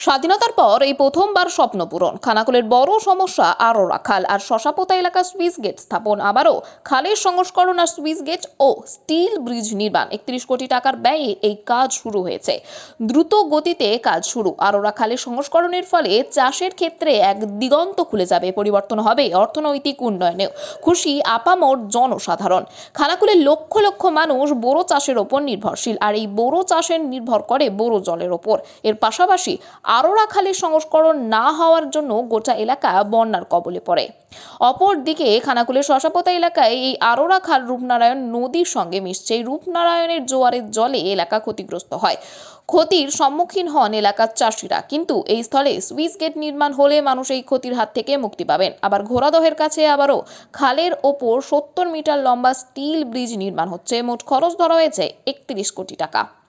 স্বাধীনতার পর এই প্রথমবার স্বপ্ন পূরণ। খানাকুলের বড় সমস্যা আরও রাখাল আর শশাপোতা এলাকা সুইস গেট স্থাপন আবারও খালের সংস্করণ আর সুইস গেট ও স্টিল ব্রিজ নির্মাণ। একত্রিশ কোটি টাকার ব্যয়ে এই কাজ শুরু হয়েছে। দ্রুত গতিতে কাজ শুরু। আরোরা খালের সংস্করণের ফলে চাষের ক্ষেত্রে এক দিগন্ত খুলে যাবে। পরিবর্তন হবে অর্থনৈতিক উন্নয়নেও। খুশি, আপামর জনসাধারণ। খানাকুলের লক্ষ লক্ষ মানুষ বোরো চাষের ওপর নির্ভরশীল। আর এই বোরো চাষের নির্ভর করে বোরো জলের ওপর। এর পাশাপাশি আরোরা খালের সংস্করণ না হওয়ার জন্য গোটা এলাকা বন্যার কবলে পড়ে। অপরদিকে খানাকুলের শশাপোতা এলাকায় এই আরোরা খাল রূপনারায়ণ নদীর সঙ্গে মিশছে। এই রূপনারায়ণের জোয়ারের জলে এলাকা ক্ষতিগ্রস্ত হয়। ক্ষতির সম্মুখীন হন এলাকার চাষিরা। কিন্তু এই স্থলে সুইস গেট নির্মাণ হলে মানুষ এই ক্ষতির হাত থেকে মুক্তি পাবেন। আবার ঘোড়াদহের কাছে আবারও খালের ওপর সত্তর মিটার লম্বা স্টিল ব্রিজ নির্মাণ হচ্ছে। মোট খরচ ধরা হয়েছে একত্রিশ কোটি টাকা।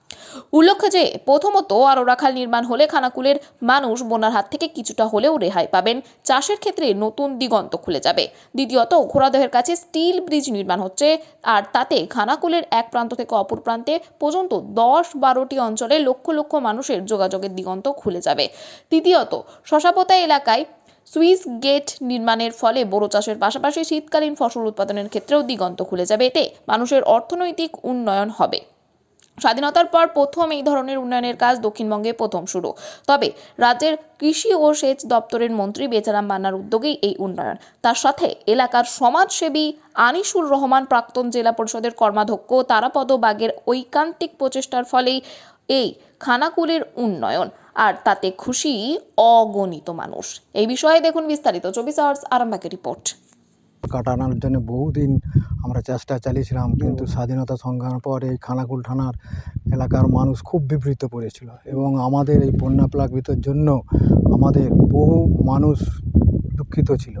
উল্লেখ্য যে, প্রথমত আরোরা খাল নির্মাণ হলে খানাকুলের মানুষ বন্যার হাত থেকে কিছুটা হলেও রেহাই পাবেন। চাষের ক্ষেত্রে নতুন দিগন্ত খুলে যাবে। দ্বিতীয়ত, ঘোড়াদহের কাছে স্টিল ব্রিজ নির্মাণ হচ্ছে। আর তাতে খানাকুলের এক প্রান্ত থেকে অপর প্রান্তে পর্যন্ত দশ বারোটি অঞ্চলে লক্ষ লক্ষ মানুষের যোগাযোগের দিগন্ত খুলে যাবে। তৃতীয়ত, শশাপোতা এলাকায় সুইস গেট নির্মাণের ফলে বোরো চাষের পাশাপাশি শীতকালীন ফসল উৎপাদনের ক্ষেত্রেও দিগন্ত খুলে যাবে। এতে মানুষের অর্থনৈতিক উন্নয়ন হবে। স্বাধীনতার পর প্রথম এই ধরনের উন্নয়নের কাজ দক্ষিণবঙ্গে প্রথম শুরু। তবে রাজ্যের কৃষি ও সেচ দপ্তরের মন্ত্রী বেচারাম মান্নার উদ্যোগেই এই উন্নয়ন। তার সাথে এলাকার সমাজসেবী আনিসুর রহমান, প্রাক্তন জেলা পরিষদের কর্মাধ্যক্ষ তারাপদ বাগের ঐকান্তিক প্রচেষ্টার ফলেই এই খানাকুলের উন্নয়ন। আর তাতে খুশি অগণিত মানুষ। এই বিষয়ে দেখুন বিস্তারিত। চব্বিশ আওয়ার্স আরামবাগের রিপোর্ট। কাটানোর জন্য বহুদিন আমরা চেষ্টা চালিয়েছিলাম, কিন্তু স্বাধীনতা সংগ্রামের পর এই খানাকুল থানার এলাকার মানুষ খুব বিবৃত পড়েছিল এবং আমাদের এই বন্যা প্লাবিতর জন্য আমাদের বহু মানুষ দুঃখিত ছিল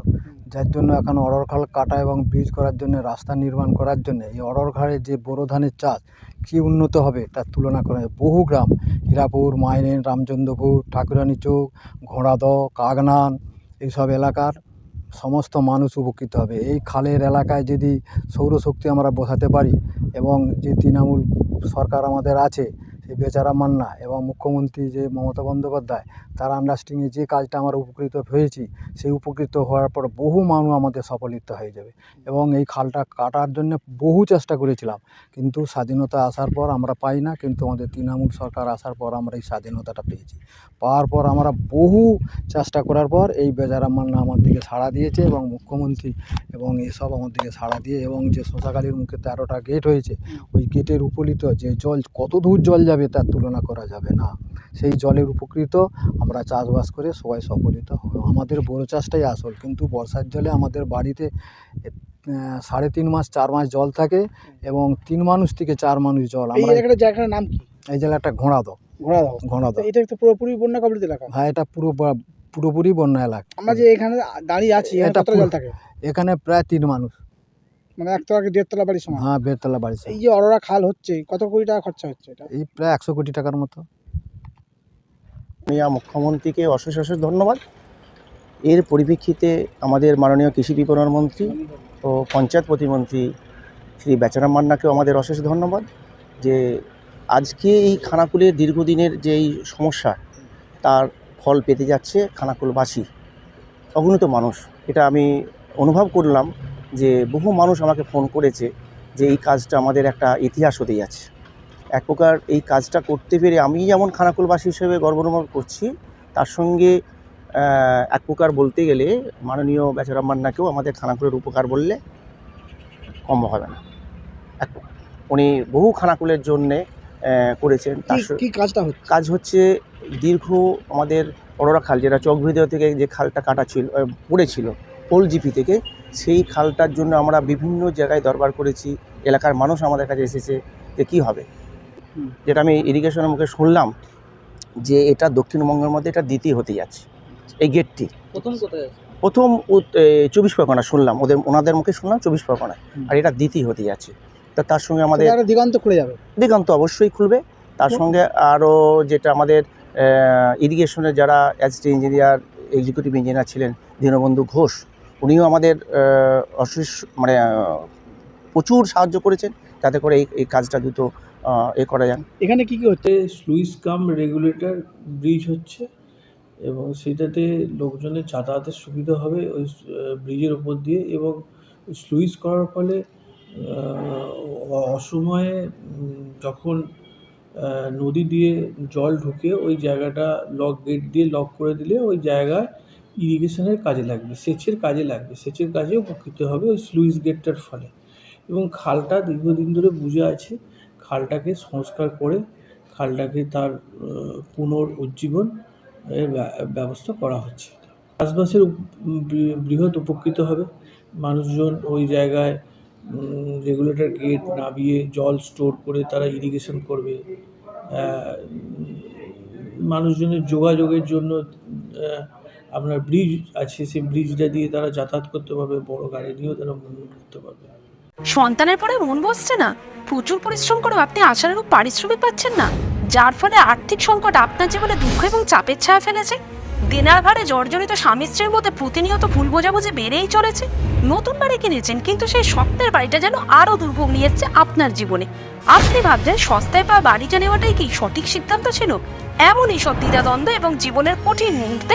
যার জন্য এখন অরড়খাল কাটা এবং ব্রিজ করার জন্য, রাস্তা নির্মাণ করার জন্য এই অরড়ঘাড়ে যে বোরো ধানের চাষ কী উন্নত হবে তার তুলনা করা। বহু গ্রাম, হীরাপুর মাইনেন রামচন্দ্রপুর, ঠাকুরানী চৌক, ঘোড়াদহ, কাগনান, এইসব এলাকার সমস্ত মানুষ উপকৃত হবে। এই খালের এলাকায় যদি সৌরশক্তি আমরা বসাতে পারি এবং যে তৃণমূল সরকার আমাদের আছে বেচারা মান্না এবং মুখ্যমন্ত্রী যে মমতা বন্দ্যোপাধ্যায়, তার আন্ডারস্ট্যান্ডিংয়ে যে কাজটা আমরা উপকৃত হয়েছি, সেই উপকৃত হওয়ার পর বহু মানুষ আমাদের সফলিত হয়ে যাবে। এবং এই খালটা কাটার জন্য বহু চেষ্টা করেছিলাম, কিন্তু স্বাধীনতা আসার পর আমরা পাই না, কিন্তু আমাদের তৃণমূল সরকার আসার পর আমরা এই স্বাধীনতাটা পেয়েছি। পাওয়ার পর আমরা বহু চেষ্টা করার পর এই বেজারাম মান্না আমার দিকে সাড়া দিয়েছে এবং মুখ্যমন্ত্রী এবং এসব আমার দিকে সাড়া দিয়ে এবং যে শোষাকালীর মুখে তেরোটা গেট হয়েছে, ওই গেটের উপলিত যে জল, কত দূর জল যাবে তার তুলনা করা যাবে না। সেই জলের উপকৃত আমরা চাষবাস করে সবাই সফলিত হব। আমাদের বড়ো চাষটাই আসল কিন্তু বর্ষার জলে আমাদের বাড়িতে সাড়ে তিন মাস চার মাস জল থাকে এবং তিন মানুষ থেকে চার মানুষ জল। এই আমরা এলাকাটার জায়গাটার নাম কি? এই জায়গাটা ঘোড়া দাও ঘোড়া দাও ঘোড়া দাও এটা তো পুরোপুরি বন্যা কবলিত এলাকা। হ্যাঁ এটা পুরো পুরোপুরি বন্যা এলাকা। আমরা যে এখানে দাঁড়িয়ে আছি এটা জল থাকে? এখানে প্রায় তিন মানুষ। মানে একতলা কি দেড়তলা বাড়ির সময় হ্যাঁ বেরতলা বাড়ি এই যে অরোরা খাল হচ্ছে কত কোটি টাকা খরচা হচ্ছে এটা? এই প্রায় একশো কোটি টাকার মতো। মাননীয় মুখ্যমন্ত্রীকে অশেষ অশেষ ধন্যবাদ। এর পরিপ্রেক্ষিতে আমাদের মাননীয় কৃষি বিপণন মন্ত্রী ও পঞ্চায়েত প্রতিমন্ত্রী শ্রী বেচারাম মান্নাকেও আমাদের অশেষ ধন্যবাদ যে আজকে এই খানাকুলের দীর্ঘদিনের যে এই সমস্যা তার ফল পেতে যাচ্ছে খানাকুলবাসী অগণিত মানুষ। এটা আমি অনুভব করলাম। যে বহু মানুষ আমাকে ফোন করেছে যে এই কাজটা আমাদের একটা ইতিহাস হতে যাচ্ছে। এক প্রকার এই কাজটা করতে পেরে আমি যেমন খানাকুলবাসী হিসেবে গর্ব অনুভব করছি তার সঙ্গে এক প্রকার বলতে গেলে মাননীয় বেচারাম মান্নাকেও আমাদের খানাকুলের উপকার বললে কম হবে না। এক উনি বহু খানাকুলের জন্যে করেছেন। তার কি- কাজটা হচ্ছে? কাজ হচ্ছে দীর্ঘ আমাদের অরোরা খাল যেটা চকভিদেও থেকে যে খালটা কাটা ছিল পড়েছিল পোল জিপি থেকে সেই খালটার জন্য আমরা বিভিন্ন জায়গায় দরবার করেছি। এলাকার মানুষ আমাদের কাছে এসেছে যে কী হবে। যেটা আমি ইরিগেশনের মুখে শুনলাম যে এটা দক্ষিণবঙ্গের মধ্যে এটা দ্বিতীয় হতে যাচ্ছে। এই গেটটি প্রথম কোথায় প্রথম চব্বিশ পরগনা শুনলাম। ওদের ওনাদের মুখে শুনলাম চব্বিশ পরগনায়। হুম। আর এটা দ্বিতীয় হতে যাচ্ছে। তা তার সঙ্গে আমাদের দিগন্ত খুলে যাবে। দিগন্ত অবশ্যই খুলবে। তার সঙ্গে আরও যেটা আমাদের ইরিগেশনের যারা অ্যাসিস্ট্যান্ট ইঞ্জিনিয়ার এক্সিকিউটিভ ইঞ্জিনিয়ার ছিলেন দীনবন্ধু ঘোষ উনিও আমাদের অশেষ মানে প্রচুর সাহায্য করেছেন যাতে করে এই এই কাজটা দ্রুত এ করা যান এখানে কি কি হচ্ছে? স্লুইস কাম রেগুলেটর ব্রিজ হচ্ছে এবং সেটাতে লোকজনের যাতায়াতের সুবিধা হবে ওই ব্রিজের ওপর দিয়ে এবং স্লুইস করার ফলে অসময়ে যখন নদী দিয়ে জল ঢুকে ওই জায়গাটা লক গেট দিয়ে লক করে দিলে ওই জায়গায় ইরিগেশনের কাজে লাগবে সেচের কাজে লাগবে। সেচের কাজে উপকৃত হবে ওই স্লুইস গেটটার ফলে। এবং খালটা দীর্ঘদিন ধরে বুঝে আছে খালটাকে সংস্কার করে খালটাকে তার আহ, পুনরুজ্জীবন এর ব্যবস্থা করা হচ্ছে। চাষবাসের বৃহৎ উপকৃত হবে। মানুষজন ওই জায়গায় রেগুলেটর গেট নামিয়ে জল স্টোর করে তারা ইরিগেশন করবে। মানুষজনের যোগাযোগের জন্য আপনার ব্রিজ আছে, সেই ব্রিজটা দিয়ে তারা যাতায়াত করতে পারবে, বড় গাড়ি নিয়েও তারা মুভমেন্ট করতে পারবে। সন্তানের পরে মন বসছে না। প্রচুর পরিশ্রম করেও আপনি আশানুরূপ পারিশ্রমিক পাচ্ছেন না। যার ফলে আর্থিক সংকট আপনার জীবনে দুঃখ এবং চাপের ছায়া ফেলেছে। দিনার ভারে জর্জরিত স্বামী স্ত্রীর মধ্যে প্রতিনিয়ত ভুল বোঝাবুঝি বেড়েই চলেছে। নতুন বাড়ি কিনেছেন, কিন্তু সেই স্বপ্নের বাড়িটা যেন আরও দুর্ভোগ নিয়ে এসছে আপনার জীবনে। আপনি ভাবছেন, সস্তায় পাওয়া বাড়িটা নেওয়াটাই কি সঠিক সিদ্ধান্ত ছিল? এমনই সব দ্বিধাদ্বন্দ্ব এবং জীবনের কঠিন মুহূর্তে